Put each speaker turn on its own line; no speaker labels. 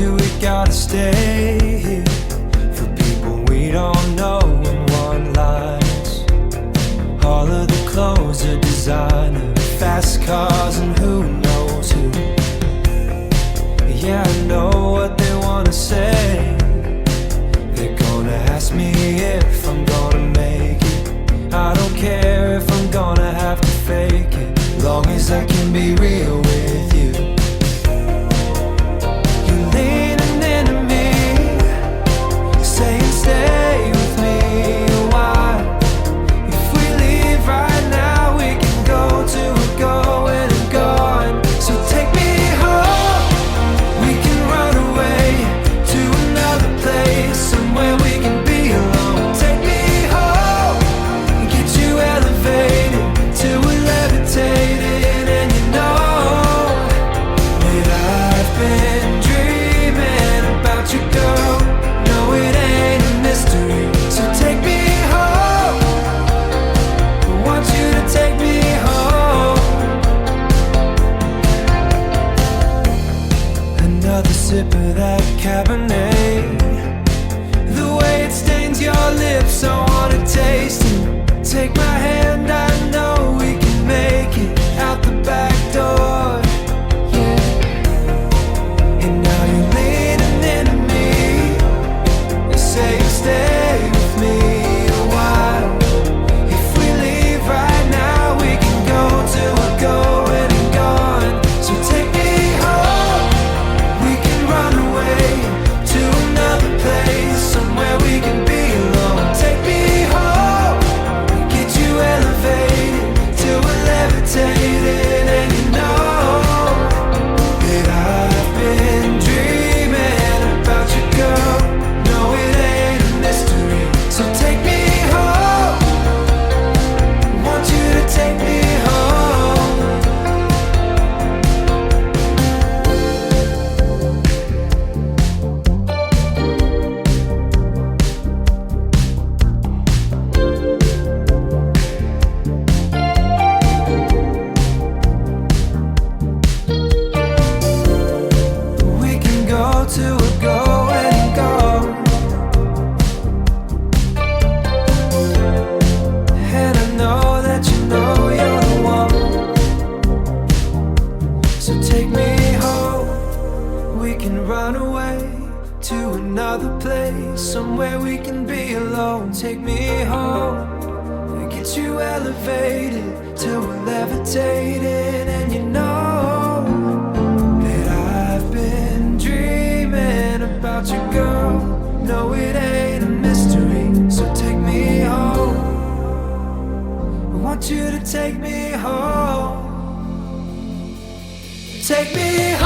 do we gotta stay here for people we don't know and want lies? All of the clothes are designer, fast cars, and who knows who. Yeah, I know what they wanna say. They're gonna ask me if I'm gonna make it. I don't care if I'm gonna have to fake it, long as I can be real. Your lips, I wanna taste it. Take my hand, So take me home. We can run away to another place, somewhere we can be alone. Take me home get you elevated till we're levitating, and you know that I've been dreaming about you, girl. No, it ain't a mystery. So take me home. I want you to take me home. Take me.